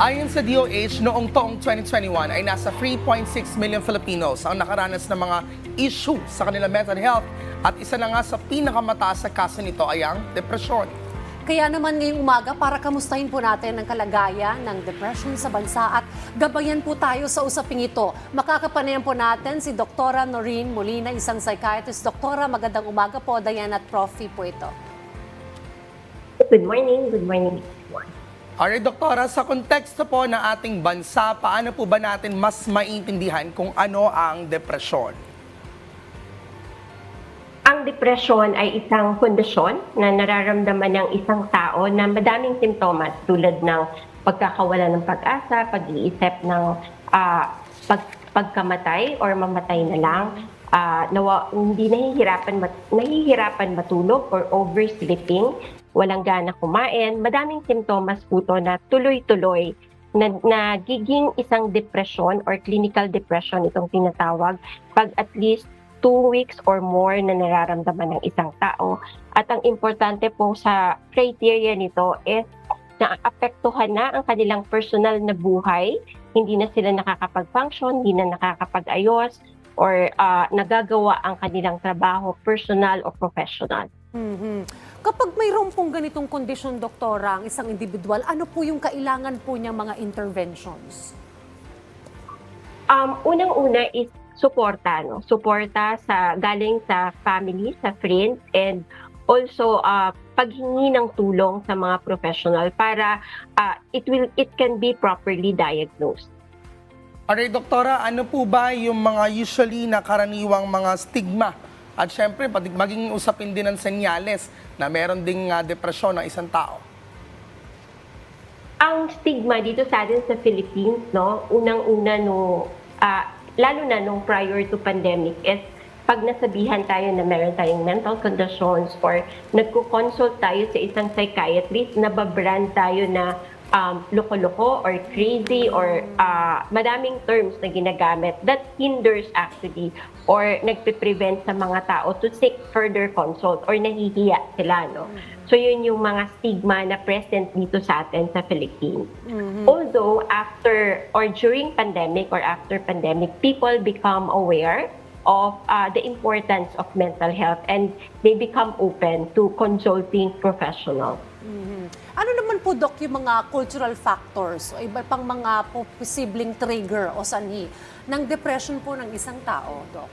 Ayon sa DOH, noong taong 2021 ay nasa 3.6 million Filipinos ang nakaranas ng mga issue sa kanilang mental health at isa na nga sa pinakamataas na kaso nito ay ang depresyon. Kaya naman ngayong umaga para kamustahin po natin ang kalagayan ng depression sa bansa at gabayan po tayo sa usaping ito. Makakapanayan po natin si Dr. Noreen Molina, isang psychiatrist. Doktora, magandang umaga po. Diana at Profi po ito. Good morning. Good morning. Alright, Doktora, sa konteksto po ng ating bansa, paano po ba natin mas maintindihan kung ano ang depresyon? Ang depression ay isang kondisyon na nararamdaman ng isang tao na madaming simptomas tulad ng pagkakawala ng pag-asa, pag-iisip ng ah, pag, pagkamatay or mamatay na lang, ah, nawa, hindi nahihirapan, mat, nahihirapan matulog or oversleeping, walang gana kumain, madaming simptomas po to na tuloy-tuloy na nagiging isang depression or clinical depression itong tinatawag pag at least two weeks or more na nararamdaman ng isang tao. At ang importante po sa criteria nito is na apektuhan na ang kanilang personal na buhay, hindi na sila nakakapag-function, hindi na nakakapag-ayos, or ah, nagagawa ang kanilang trabaho, personal o professional. Mhm. Kapag mayroon pong ganitong kondisyon, Doktora, ang isang individual, ano po yung kailangan po niyang mga interventions? Um, unang-una is suporta, no? Suporta sa galing sa family, sa friends, and also uh, paghingi ng tulong sa mga professional para uh, it will it can be properly diagnosed. Alright, Doktora, ano po ba yung mga usually na karaniwang mga stigma? At syempre, maging usapin din ng senyales na meron ding ah, depresyon ng isang tao. Ang stigma dito sa atin sa Philippines, no, unang-una no, ah, lalo na nung prior to pandemic is pag nasabihan tayo na meron tayong mental conditions or nagko-consult tayo sa isang psychiatrist, nababrand tayo na um, loko-loko or crazy or ah, madaming terms na ginagamit that hinders actually or nagpe-prevent sa mga tao to seek further consult or nahihiya sila, no? So yun yung mga stigma na present dito sa atin sa Philippines. Although after or during pandemic or after pandemic, people become aware of uh, the importance of mental health and they become open to consulting professionals. Ano naman po, Dok, yung mga cultural factors o iba pang mga po- posibleng trigger o sanhi ng depression po ng isang tao, Dok?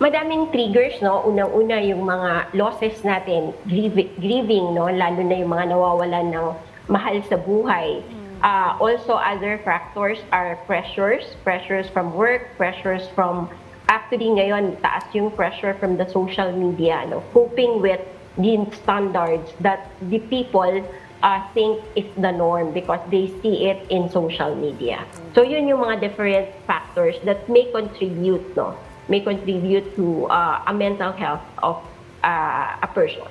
Madaming triggers, no? Unang-una yung mga losses natin, grieving, grieving no? Lalo na yung mga nawawalan ng mahal sa buhay. Uh, also, other factors are pressures, pressures from work, pressures from, actually ngayon, taas yung pressure from the social media, no? Coping with the standards that the people uh, think is the norm because they see it in social media. So yun yung mga different factors that may contribute, no? May contribute to uh, a mental health of uh, a person.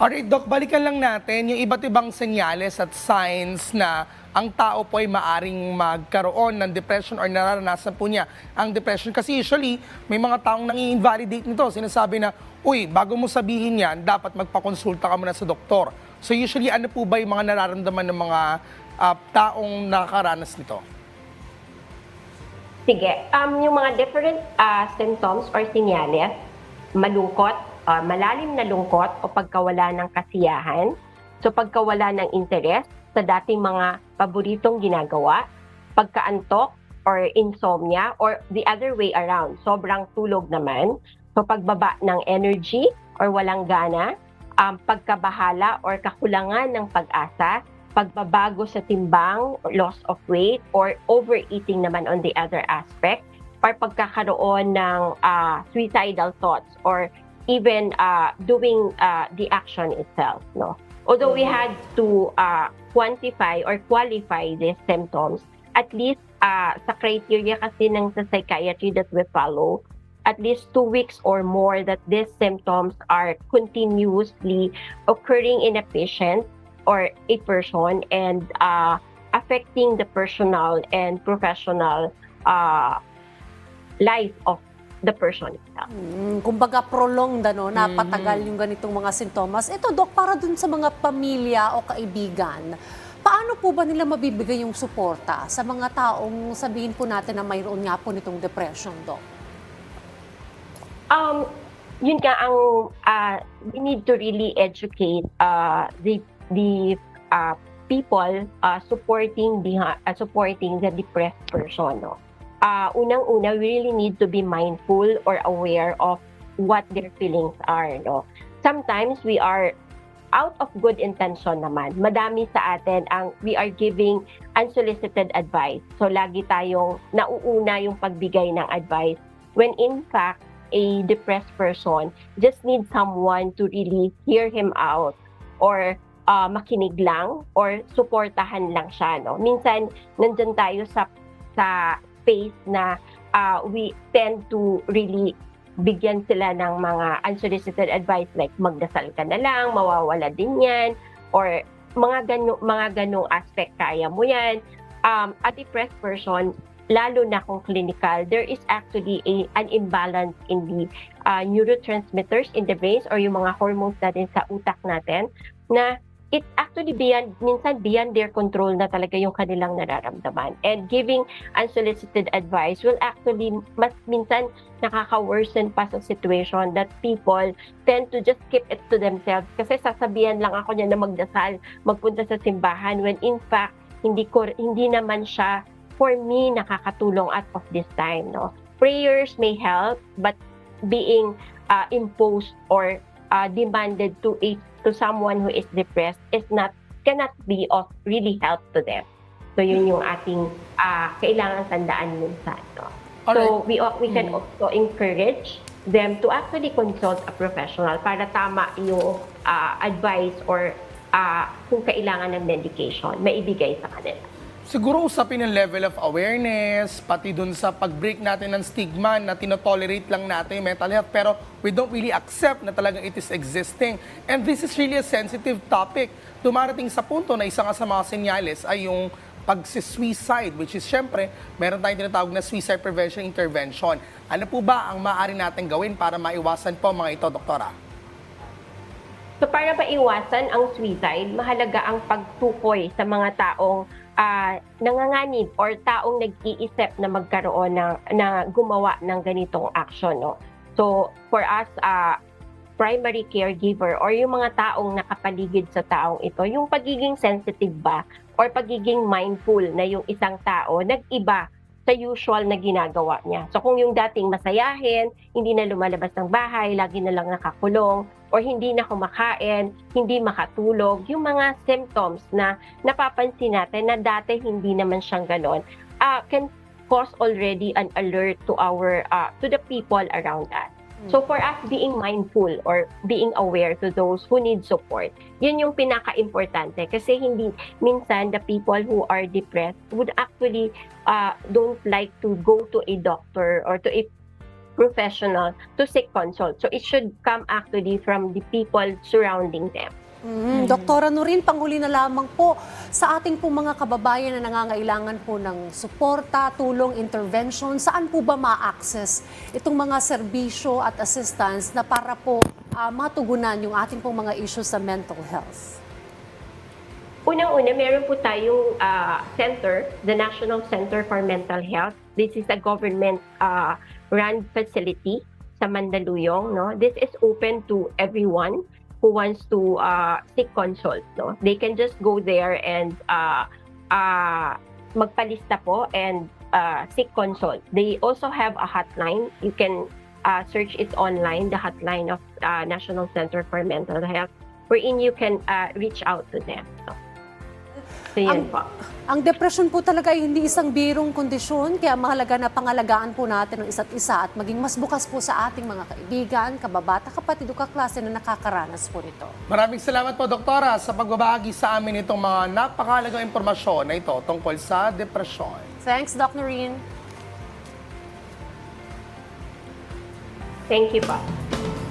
Alright, Doc, balikan lang natin yung iba't ibang senyales at signs na ang tao po ay maaring magkaroon ng depression or nararanasan po niya ang depression. Kasi usually, may mga taong nang invalidate nito. Sinasabi na, uy, bago mo sabihin yan, dapat magpakonsulta ka muna sa doktor. So usually, ano po ba yung mga nararamdaman ng mga ah, taong nakakaranas nito? Sige, um, yung mga different uh, symptoms or senyales, malungkot, uh, malalim na lungkot o pagkawala ng kasiyahan, so pagkawala ng interes sa dating mga paboritong ginagawa, pagkaantok or insomnia or the other way around, sobrang tulog naman, so pagbaba ng energy or walang gana, um, pagkabahala or kakulangan ng pag-asa, pagbabago sa timbang, loss of weight, or overeating naman on the other aspect, or pagkakaroon ng ah, suicidal thoughts, or even ah, doing ah, the action itself. No? Although we had to ah, quantify or qualify these symptoms, at least ah, sa criteria kasi ng sa psychiatry that we follow, at least two weeks or more that these symptoms are continuously occurring in a patient or a person and uh, affecting the personal and professional uh, life of the person itself. Mm, kumbaga prolonged, ano, napatagal yung ganitong mga sintomas. Ito, Dok, para dun sa mga pamilya o kaibigan, Paano po ba nila mabibigay yung suporta sa mga taong sabihin po natin na mayroon nga po nitong depression, Doc? Um, yun nga ang uh, we need to really educate uh, the the uh, people uh, supporting the uh, supporting the depressed person. No? Uh, unang-una, we really need to be mindful or aware of what their feelings are. No? Sometimes we are out of good intention naman. Madami sa atin ang we are giving unsolicited advice. So lagi tayong nauuna yung pagbigay ng advice when in fact a depressed person just needs someone to really hear him out or uh, makinig lang or suportahan lang siya no minsan nandyan tayo sa sa space na uh, we tend to really bigyan sila ng mga unsolicited advice like magdasal ka na lang mawawala din yan or mga gano mga ganong aspect kaya mo yan. Um, a depressed person lalo na kung clinical, there is actually a, an imbalance in the uh, neurotransmitters in the brains or yung mga hormones natin sa utak natin na it's actually beyond, minsan beyond their control na talaga yung kanilang nararamdaman. And giving unsolicited advice will actually mas minsan nakaka-worsen pa sa situation that people tend to just keep it to themselves kasi sasabihan lang ako niya na magdasal, magpunta sa simbahan when in fact hindi ko hindi naman siya for me nakakatulong at of this time no prayers may help but being uh, imposed or uh, demanded to a to someone who is depressed is not cannot be of really help to them. So yun yung ating uh, kailangan tandaan minsan no so we we can also encourage them to actually consult a professional para tama yung uh, advice or uh, kung kailangan ng medication maibigay sa kanila Siguro usapin ng level of awareness, pati dun sa pag-break natin ng stigma na tinotolerate lang natin yung mental health, pero we don't really accept na talagang it is existing. And this is really a sensitive topic. Dumarating sa punto na isa nga sa mga senyales ay yung pag-suicide, which is syempre, meron tayong tinatawag na suicide prevention intervention. Ano po ba ang maaari natin gawin para maiwasan po mga ito, Doktora? So para maiwasan ang suicide, mahalaga ang pagtukoy sa mga taong uh, nanganganib or taong nag-iisip na magkaroon ng na gumawa ng ganitong action no. So for us uh, primary caregiver or yung mga taong nakapaligid sa taong ito, yung pagiging sensitive ba or pagiging mindful na yung isang tao nag-iba sa usual na ginagawa niya. So kung yung dating masayahin, hindi na lumalabas ng bahay, lagi na lang nakakulong, or hindi na kumakain, hindi makatulog, yung mga symptoms na napapansin natin na dati hindi naman siyang ganon, uh, can cause already an alert to our uh, to the people around us. So for us being mindful or being aware to those who need support, yun yung pinaka-importante kasi hindi minsan the people who are depressed would actually uh, don't like to go to a doctor or to a professional to seek consult. So it should come actually from the people surrounding them. Mm, Doktora Norin, panghuli na lamang po sa ating po mga kababayan na nangangailangan po ng suporta, tulong, intervention, saan po ba ma-access itong mga serbisyo at assistance na para po ah, matugunan yung ating pong mga issues sa mental health? Unang-una, meron po tayong uh, center, the National Center for Mental Health. This is a government uh, run facility sa Mandaluyong. No? This is open to everyone who wants to uh, seek consult. No? They can just go there and uh, uh, magpalista po and uh, seek consult. They also have a hotline. You can uh, search it online, the hotline of uh, National Center for Mental Health, wherein you can uh, reach out to them. So, so yun Ang-. Ang depression po talaga ay hindi isang birong kondisyon, kaya mahalaga na pangalagaan po natin ang isa't isa at maging mas bukas po sa ating mga kaibigan, kababata, kapatid o kaklase na nakakaranas po nito. Maraming salamat po, Doktora, sa pagbabahagi sa amin itong mga napakahalagang impormasyon na ito tungkol sa depresyon. Thanks, Doc Noreen. Thank you po.